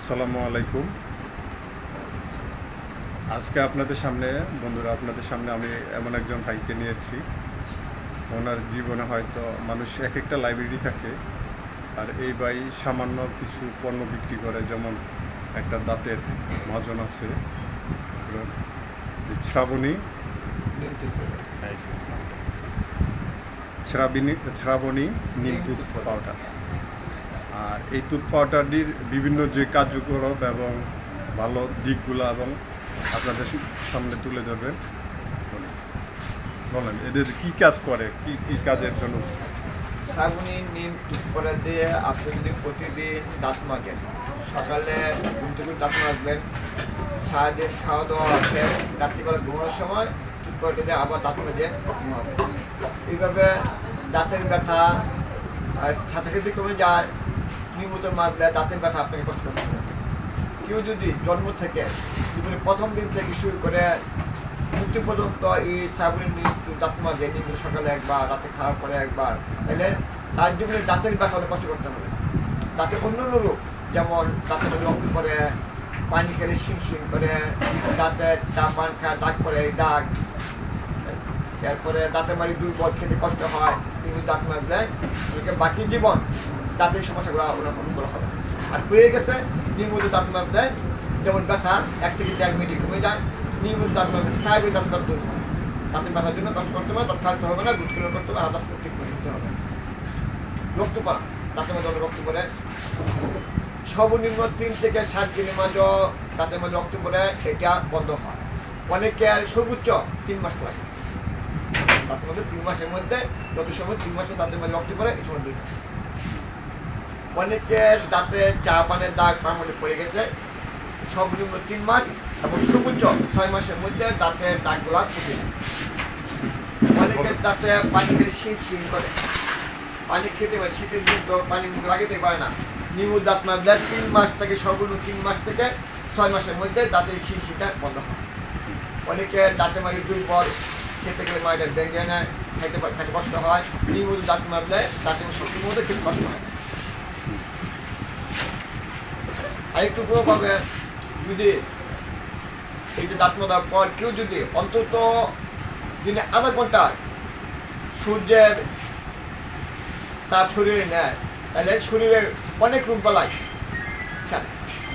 আসসালামু আলাইকুম। আজকে আপনাদের সামনে, বন্ধুরা, আপনাদের সামনে আমি এমন একজন ভাইকে নিয়েছি ওনার জীবনে হয়তো মানুষ এক একটা লাইব্রেরি থাকে, আর এই ভাই সামান্য কিছু পণ্য বিক্রি করে, যেমন একটা দাঁতের মাজন আছে। শ্রাবণী। শ্রাবণী নীল দুধ পাউডার আর এই দুধ পাউডারটির বিভিন্ন যে কার্যকলাপ এবং ভালো দিকগুলো এবং আপনাদের সামনে তুলে ধরবেন। বলেন। এদের কি কাজ করে? কি কি কাজের জন্য? শ্রাবণী নিম টুথপড়া দিয়ে আপনি যদি প্রতিদিন দাঁত মাজেন সকালে ঘুম থেকে দাঁত মাজবেন, সারাদিন খাওয়া দাওয়া আছে, রাত্রিবেলা ঘুমানোর সময় টুথপড়াটা দিয়ে আবার দাঁত মেজে ঘুমাবেন। এইভাবে দাঁতের ব্যথা আর সাথে কমে যায় নিয়মিত মাছ দেয় দাঁতের ব্যথা আপনাকে কষ্ট করতে হবে। কেউ যদি জন্ম থেকে জীবনে প্রথম দিন থেকে শুরু করে মৃত্যু পর্যন্ত এই মৃত্যু দাঁত মাজে নিম্ন সকালে একবার, রাতে খাওয়ার পরে একবার, তাহলে তার জীবনে দাঁতের ব্যথা অনেক কষ্ট করতে হবে। দাঁতে অন্য অন্য রোগ, যেমন দাঁতে রক্ত করে পানি খেলে শিং শিং করে দাঁতে চা পান খায়, দাগ পরে দাগ। এরপরে দাঁতের মারি দুর্বল, খেতে কষ্ট হয় কিন্তু দাঁত মাজলে বাকি জীবন দাঁতের সমস্যাগুলো ওরকম করা হবে। আর হয়ে গেছে, নিয়মিত দাঁত দেয়, যেমন ব্যথা, এক থেকে দেড় মিনিট কমে যায়, নিয়মিত মাজলে স্থায়ী ব্যথা দূর হয়। দাঁতের ব্যথার জন্য কষ্ট করতে হবে দাঁত ফেলতে হবে না গুট করে করতে হবে, আদার্স ঠিক করে দিতে হবে। রক্ত পড়া দাঁতের মধ্যে রক্ত পড়ে। সর্বনিম্ন তিন থেকে সাত দিনের মাঝে দাঁতের মধ্যে রক্ত পড়ে, এটা বন্ধ হয়। অনেকের সর্বোচ্চ তিন মাস লাগে তার মধ্যে তিন মাসের মধ্যে, যত সময় তিন মাসের দাঁতের মধ্যে রক্ত পড়ে এই সময় দুই মাস। অনেকের দাঁতে চা পানের দাগ পামনে পড়ে গেছে। সর্বনিম্ন তিন মাস এবং সর্বোচ্চ ছয় মাসের মধ্যে দাঁতের দাগগুলা ফুটে অনেকের দাঁতে পানি খেলে শীত শীত করে। পানি খেতে পারে, শীতের দিন তো পানি মুখ লাগাতে পারে না। নিউ দাঁত মারলে তিন মাস থেকে সর্বনিম্ন তিন মাস থেকে ছয় মাসের মধ্যে দাঁতের শীত শীতটা বন্ধ হয়। অনেকে দাঁতে মারি দুর্বল, খেতে গেলে মায়ের ভেঙে নেয় খেতে পা- খেতে কষ্ট হয়। নিউ দাঁত মারলে দাঁতের শক্তির মধ্যে খেতে কষ্ট হয়। আরেকটু ভাবে যদি এই যে দাঁত মারার পর কেউ যদি অন্তত দিনে আধা ঘণ্টা সূর্যের তার শরীরে নেয় তাহলে শরীরের অনেক রূপ বেলায়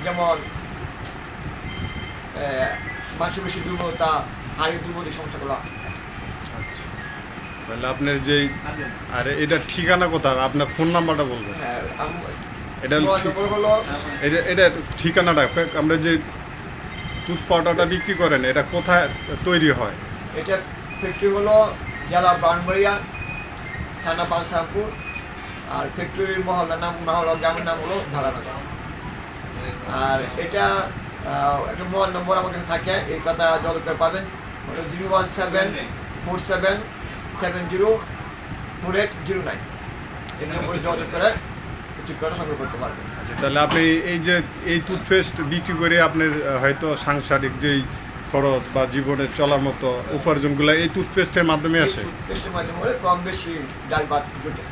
যেমন মাংস বেশি দুর্বলতা হাড়ের দুর্বল এই সমস্যাগুলো। আচ্ছা। তাহলে আপনার যেই আরে এটা ঠিকানা কোথায়? আপনার ফোন নাম্বারটা বলবেন। হ্যাঁ এটা তোমার ঠিক- হলো এটা এটা ঠিকানাটা আমরা যে দুধ পাউডারটা বিক্রি করেন এটা কোথায় তৈরি হয়? এটা ফ্যাক্টরি হলো জেলা ব্রাহ্মণবাড়িয়া থানা পালসামপুর আর ফ্যাক্টরির মহল্লার নাম মহল্লা গ্রামের নাম হলো ঢালানগর আর এটা একটা মোবাইল নম্বর আমার কাছে থাকে এই কথা জল করে পাবেন। Zero one seven four seven seven zero four eight zero nine. এই নম্বরে যোগাযোগ করে সংগ্রহ করতে পারবেন। আচ্ছা তাহলে আপনি এই যে এই টুথপেস্ট বিক্রি করে আপনার হয়তো সাংসারিক যেই খরচ বা জীবনে চলার মতো উপার্জনগুলো এই টুথপেস্টের মাধ্যমে আসে? কম বেশি ডাল ভাত জুটে।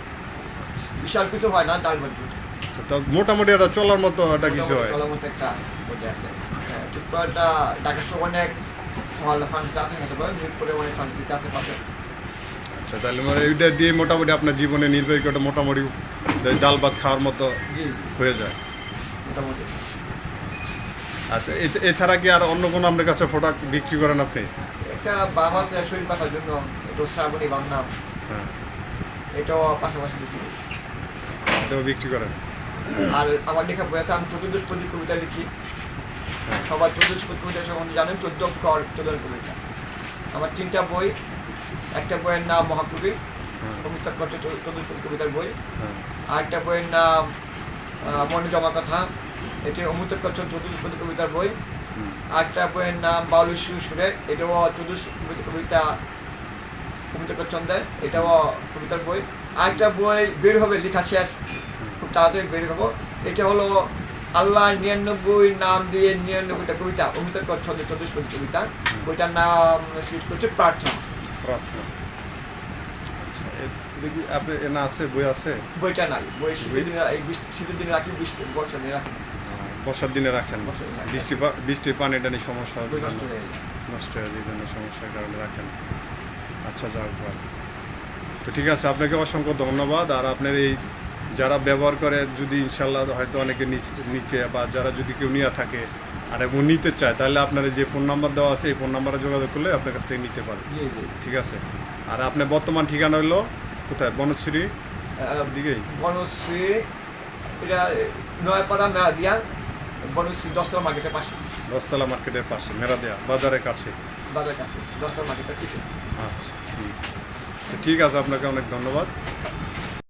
বিশাল কিছু হয় না ডাল ভাত জুটে। আচ্ছা তা মোটামুটি এটা চলার মতো একটা কিছু হয়। চলার মতো একটা হ্যাঁ টুকটা ঢাকা শহর অনেক মহল্লা ফান্ড আছে মিরপুরে অনেক শান্তিতে আছে পাশে আচ্ছা তাহলে মানে এইটা দিয়ে মোটামুটি আপনার জীবনে নির্বাহী করে মোটামুটি ডাল ভাত খাওয়ার মতো হয়ে যায়। মোটামুটি। আচ্ছা এছ- এছাড়া কি আর অন্য কোনো আপনার কাছে প্রোডাক্ট বিক্রি করেন আপনি? একটা বাম আছে শরীর পাতার জন্য এটা শ্রাবণী বাম নাম হ্যাঁ। এটাও পাশাপাশি বিক্রি করি। এটাও বিক্রি করেন? আর আমার লেখা বই আছে আমি কবিতা লিখি। সবার চতুর্দশ কবিতা সম্বন্ধে জানেন চোদ্দ কবিতা। আমার তিনটা বই একটা বইয়ের নাম মহাকবি হ্যাঁ, অমিতাভ করছে চতুর্দশ পদী কবিতার বই। হ্যাঁ। আরেকটা বইয়ের নাম মনে জমা কথা। এটি অমিতাভ বচ্চন চতুর্দশ পদী কবিতার বই। আরেকটা বইয়ের নাম বাউলি শিশু সুরে। এটাও পদী কবিতা অমিতাভ বচ্চন দেয় এটাও কবিতার বই। আরেকটা বই বের হবে লেখা শেষ। খুব তাড়াতাড়ি বের হব। এটা হলো আল্লাহ নিরানব্বই নাম দিয়ে নিরানব্বইটা কবিতা অমিতাভ বচ্চনের চতুর্দশ পদী কবিতা। বইটার নাম সিট করছে প্রার্থনা। প্রার্থনা। কি আপনি এনা আছে বই আছে? বইটা নাই। বই শীতের দিনে শীতের দিনে রাখি বৃষ্টি বর্ষা দিনে রাখি। বর্ষার দিনে রাখেন বর্ষার বৃষ্টি বৃষ্টির পানি টানি সমস্যা হবে নষ্ট হয়ে যায়। জন্য সমস্যার কারণে রাখেন আচ্ছা যাক ভালো। তো ঠিক আছে আপনাকে অসংখ্য ধন্যবাদ। আর আপনার এই যারা ব্যবহার করে যদি ইনশাল্লাহ হয়তো অনেকে নিচ- বা যারা যদি কেউ নিয়ে থাকে আর এবং নিতে চায় তাহলে আপনার যে ফোন নাম্বার দেওয়া আছে এই ফোন নাম্বারে যোগাযোগ করলে আপনার কাছ থেকে নিতে জি। ঠিক আছে? আর আপনার বর্তমান ঠিকানা হলো কোথায়? বনশ্রী? দিকেই। বনশ্রী এটা নয়াপাড়া মেলা দিয়া বনশ্রী দশতলা মার্কেটের পাশে। দশতলা মার্কেটের পাশে মেরাদিয়া বাজারের কাছে। বাজারের কাছে দশতলা মার্কেটের পিছনে আচ্ছা ঠিক। ঠিক আছে আপনাকে অনেক ধন্যবাদ।